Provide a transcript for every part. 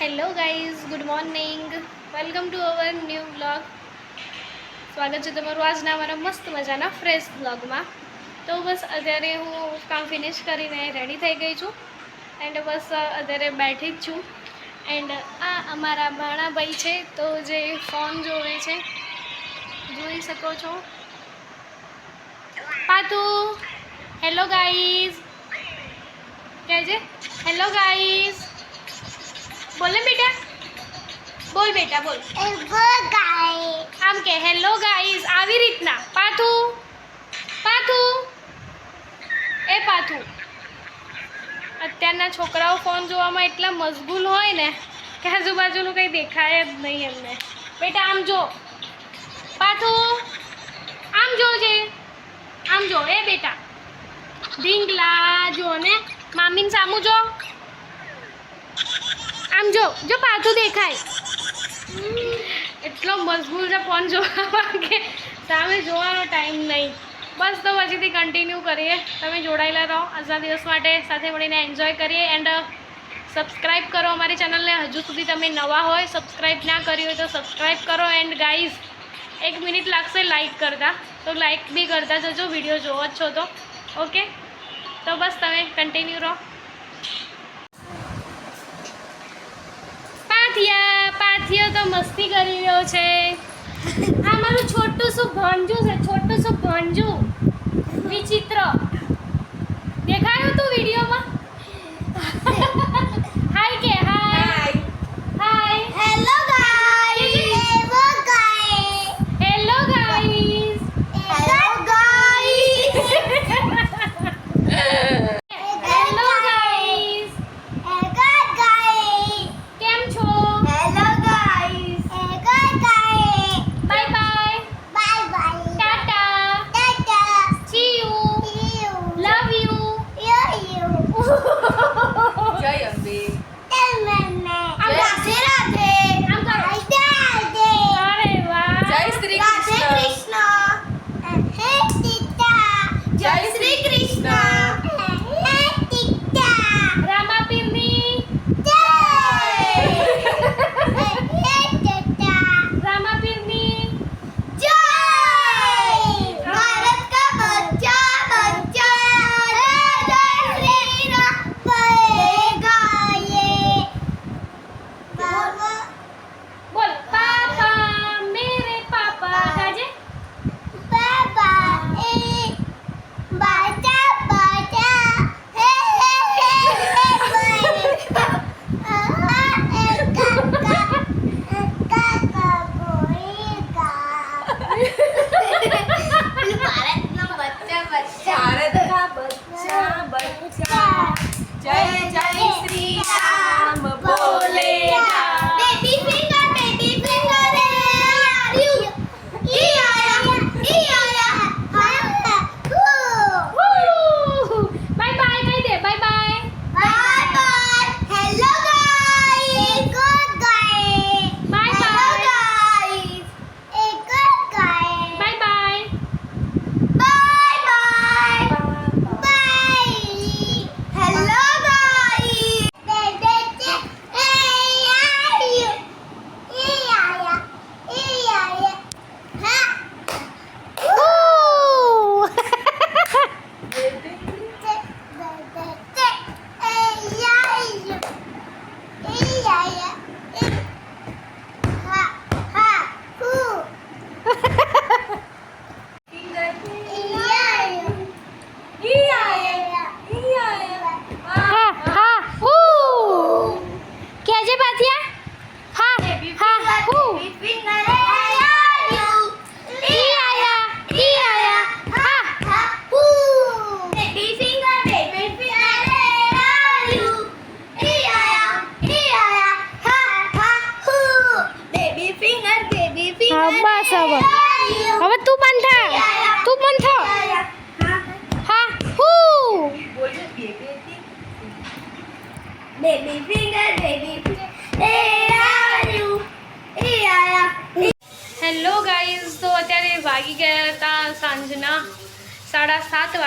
Hello guys good morning welcome to our new blog સ્વાગત છે તમારું આજના અમારા મસ્ત મજાના ફ્રેશ બ્લોગમાં તો બસ અત્યારે હું કામ ફિનિશ કરીને રેડી થઈ ગઈ છું. એન્ડ બસ અત્યારે બેઠી જ છું. એન્ડ આ અમારા ભાણાભાઈ છે, તો જે ફોન જોવે છે, જોઈ શકો છો. પાતુ હેલો ગાઈઝ કહેજે હેલો ગાઈઝ બોલ ને બેટા. બોલ બેટા બોલ. આમ કે હેલો ગાઈઝ આવી રીતના. પાથુ. પાથુ. એ પાથુ. અત્યારના છોકરાઓ ફોન જોવામાં એટલા મશગુલ હોય ને કે આજુબાજુનું કંઈ દેખાય જ નહીં એમને. બેટા આમ જો. પાથુ. આમ જોજે આમ જો. એ બેટા. ઢીંગલા જો ને. મામીન સામું જો. જો જો પાછું દેખાય. એટલો મજબૂર છે ફોન જોવા માંગે સામે જોવાનો ટાઈમ નહીં. બસ તો પછીથી કન્ટિન્યુ કરીએ. તમે જોડાયેલા રહો આજના દિવસ માટે. સાથે મળીને એન્જોય કરીએ એન્ડ સબસ્ક્રાઈબ કરો અમારી ચેનલને. હજુ સુધી તમે નવા હોય સબસ્ક્રાઈબ ના કરી હોય તો સબસ્ક્રાઈબ કરો એન્ડ ગાઈઝ એક મિનિટ લાગશે લાઈક કરતા. તો લાઈક બી કરતા જજો વીડિયો જોવો જ છો તો. ઓકે તો બસ તમે કન્ટિન્યુ રહો. પાથિયા, પાથિયો તો મસ્તી કરી રહ્યો છે. આ મારું છોટું શું ભાંજુ છે? છોટું શું ભાંજુ વિચિત્ર.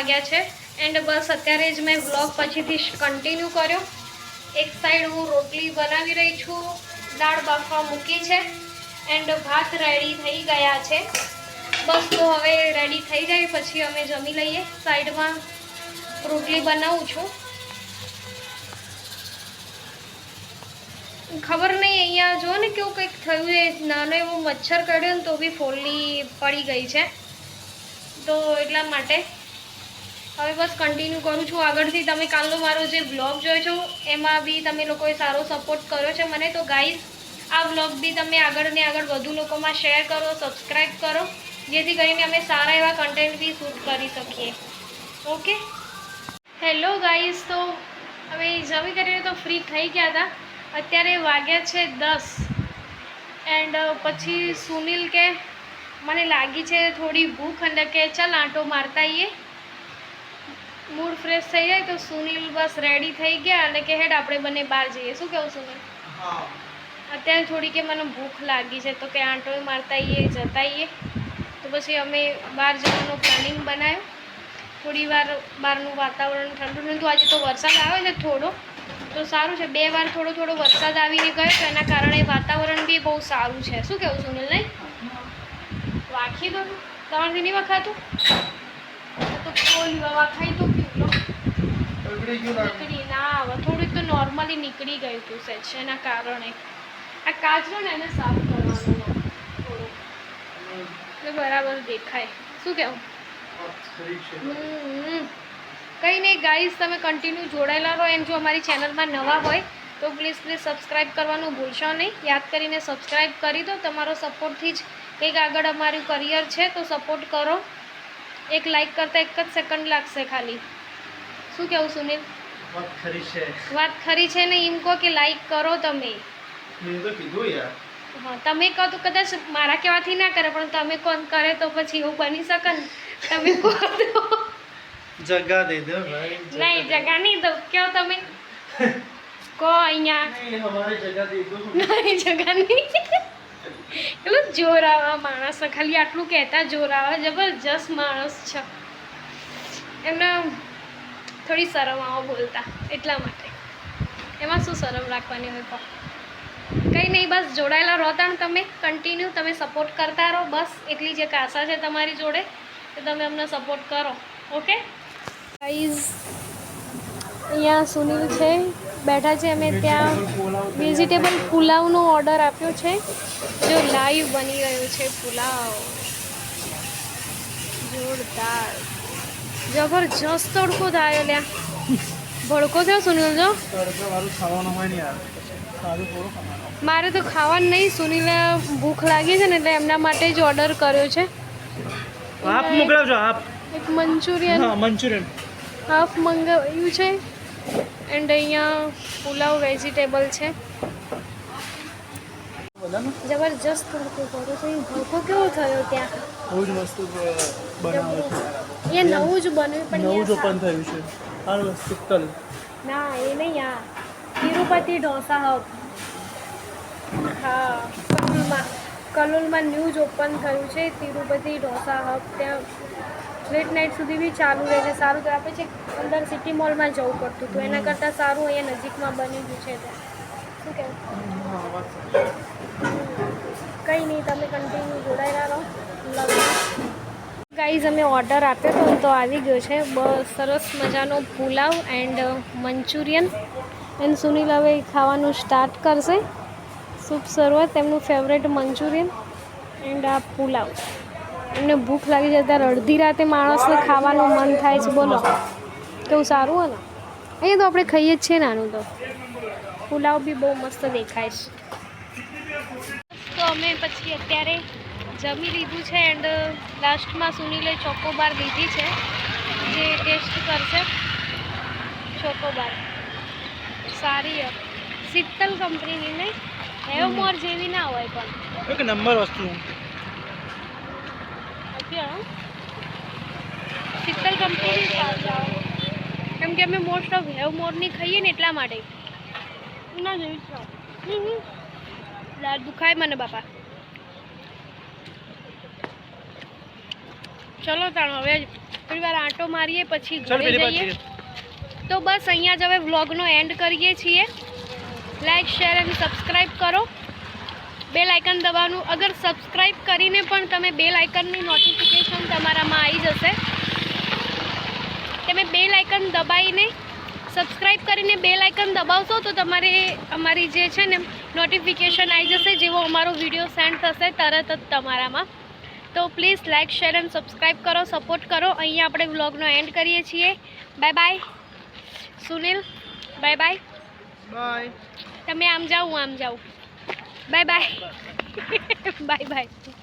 વાગ્યા છે. એન્ડ બસ અત્યારે જ મેં વ્લોગ પછીથી કન્ટિન્યુ કર્યો. એક સાઈડ હું રોટલી બનાવી રહી છું. દાળ બાફવા મૂકી છે. એન્ડ ભાત રેડી થઈ ગયા છે. બસ તો હવે રેડી થઈ જાય, પછી અમે જમી લઈએ. સાઈડમાં રોટલી બનાવું છું. ખબર નહીં, અહીંયા જો ને કેવું કંઈક થયું છે. નાનો એવો મચ્છર કરડ્યો ને તો બી ફોલ્લી પડી ગઈ છે. તો એટલા માટે હવે બસ કન્ટિન્યુ કરું છું. આગળથી તમે કાલનો મારો જે બ્લોગ જોયો છો, એમાં બી તમે લોકોએ સારો સપોર્ટ કર્યો છે મને. તો ગાઈઝ આ બ્લોગ બી તમે આગળ ને આગળ વધુ લોકોમાં શેર કરો સબસ્ક્રાઈબ કરો, જેથી કરીને અમે સારા એવા કન્ટેન્ટ બી શૂટ કરી શકીએ. ઓકે હેલો ગાઈઝ તો હવે જમી કરીને તો ફ્રી થઈ ગયા હતા. અત્યારે વાગ્યા છે દસ. એન્ડ પછી સુનિલ કે, મને લાગી છે થોડી ભૂખ અને કે, ચાલ આંટો મારતા આવીએ મૂડ ફ્રેશ થઈ જાય તો સુનિલ બસ રેડી થઈ ગયા અને કે હેડ આપણે બંને બહાર જઈએ. શું કેવું સુનિલ? અત્યારે થોડી કે મને ભૂખ લાગી છે તો કે આંટો મારતા આવીએ જતા આવીએ તો પછી અમે બહાર જવાનું પ્લાનિંગ બનાવ્યું થોડી વાર બહારનું વાતાવરણ ઠંડુ ઠંડુ આજે તો વરસાદ આવે છે થોડો. તો સારું છે. બે વાર થોડો થોડો વરસાદ આવીને ગયો તો એના કારણે વાતાવરણ બી બહુ સારું છે. શું કહેવું સુનિલ નહીં? વાખી દો તમારથી નહીં વખાતું? તો કોઈ ખાઈ તો કેટલો નીકળી ના થોડુંક તો નોર્મલી નીકળી ગયું હતું સેજ એના કારણે. આ કાચરો ને એને સાફ કરવાનો થોડું. બરાબર દેખાય. શું કહેવું. કંઈ નહીં ગાઈઝ તમે કન્ટિન્યુ જોડાયેલા રહો. એમ જો અમારી ચેનલમાં નવા હોય તો પ્લીઝ પ્લીઝ સબસ્ક્રાઈબ કરવાનું ભૂલશો નહીં. યાદ કરીને સબસ્ક્રાઈબ કરી દો. તમારો સપોર્ટથી જ કંઈક આગળ અમારું કરિયર છે તો સપોર્ટ કરો. એક લાઈક કરતાં એક જ સેકન્ડ લાગશે ખાલી. શું કહેવું સુનિલ? વાત ખરી છે. વાત ખરી છે ને એમ કહો કે લાઈક કરો તમે. મેં તો કીધું યાર. હા તમે કહો તો કદાચ મારા કહેવાથી ના કરે પણ તમે કોણ કરે તો પછી એવું બની શકે ને તમે કહો તો. જગા દે દો ભાઈ નહીં જગા નહીં દો કહો તમે? કહો અહીંયા. નહીં જગા દે દો. નહીં જગા નહીં. એટલું જોર આવે માણસ ખાલી આટલું કહેતા જોર આવે જબરજસ્ત માણસ છે. એમને થોડી શરમ આવો બોલતા, એટલા માટે. એમાં શું શરમ રાખવાની હોય કહો? કંઈ નહીં, બસ જોડાયેલા રહો તાણ તમે કન્ટિન્યુ તમે સપોર્ટ કરતા રહો. બસ, એટલી જે આશા છે તમારી જોડે કે તમે અમને સપોર્ટ કરો. ઓકે ગાઈઝ અહીંયા સુનિલ છે. બેઠા છે અમે ત્યાં વેજીટેબલ પુલાવનો ઓર્ડર આપ્યો છે જો લાઈવ બની રહ્યો છે પુલાવ. જોરદાર. જબરજસ્ત તડકો થાય લ્યા. ભડકો થયો સુનિલ જો? મારે તો ખાવાનું નહીં સુનિલે ભૂખ લાગી છે ને એટલે એમના માટે જ ઓર્ડર કર્યો છે. હાફ મોકલાવજો હાફ. એક મંચુરિયન. હા મંચુરિયન. હાફ મંગાવ્યું છે. એન્ડ અહીંયા પુલાવ વેજીટેબલ છે. જબરજસ્ત તડકો પડ્યો છે. ભડકો કેવો થયો ત્યાં? બહુ જ મસ્ત બનાવે છે. એ નવું જ બન્યું પણ નવું જ ઓપન થયું છે. હાલ શીતલ. ના એ નહીં આ. તિરુપતિ ઢોસા હબ. હા કલોલમાં કલોલમાં ન્યૂ જ ઓપન થયું છે તિરુપતિ ઢોસા હબ ત્યાં. લેટ નાઇટ સુધી બી ચાલુ રહે છે, સારું તો આપણે છે અંદર સિટી મોલમાં જવું પડતું હતું. એના કરતાં સારું અહીંયા નજીકમાં બની ગયું છે શું કહેવું. કંઈ નહીં, તમે કન્ટિન્યુ જોડાયેલા રહો. ગાઈઝ અમે ઓર્ડર આપ્યો હતો તો આવી ગયો છે. બસ, સરસ મજાનો pulao and Manchurian. And Sunil હવે ખાવાનું સ્ટાર્ટ કરશે. સૂપ શરૂઆત તેમનું ફેવરેટ મંચુરિયન એન્ડ આ પુલાવ. એમને ભૂખ લાગી જાય ત્યારે અડધી રાતે માણસને ખાવાનું મન થાય છે. બોલો. કેવું સારું હોય ને? અહીંયા તો આપણે ખાઈએ જ છીએ નાનું તો. પુલાવ બી બહુ મસ્ત દેખાય છે. તો અમે પછી અત્યારે જમી લીધું છે એન્ડ લાસ્ટમાં સુનિલે ચોકોબાર લીધી છે. જે ટેસ્ટ કરશે. ચોકોબાર સારી. શીતલ કંપનીની ને હેવમોર જેવી ના હોય પણ. એક નંબર વસ્તુ. શીતલ કંપની કેમ કે અમે મોસ્ટ ઓફ હેવ મોરની ખાઈએ ને એટલા માટે. ના જેવી. દાળ દુખાય મને બાપા. ચલો તાણ હવે થોડી વાર આંટો મારીએ પછી ઘરે જઈએ. તો બસ અહીંયા જ હવે વ્લોગનો એન્ડ કરીએ છીએ. લાઈક શેર અને સબસ્ક્રાઈબ કરો. બે લાઇકન દબાવવાનું. અગર સબસ્ક્રાઈબ કરીને પણ તમે બે લાઇકનની નોટિફિકેશન તમારામાં આવી જશે. તમે બે લાયકન દબાવીને સબસ્ક્રાઈબ કરીને બે લાયકન દબાવશો તો તમારે અમારી જે છે ને નોટિફિકેશન આવી જશે જેવો અમારો વીડિયો સેન્ડ થશે તરત જ તમારામાં. તો please like share and subscribe કરો સપોર્ટ કરો. અહીંયા આપણે વ્લોગનો એન્ડ કરીએ છીએ. Bye bye. Sunil bye bye. Bye. તમે આમ જાઓ હું આમ જાઉં. Bye bye. Bye bye.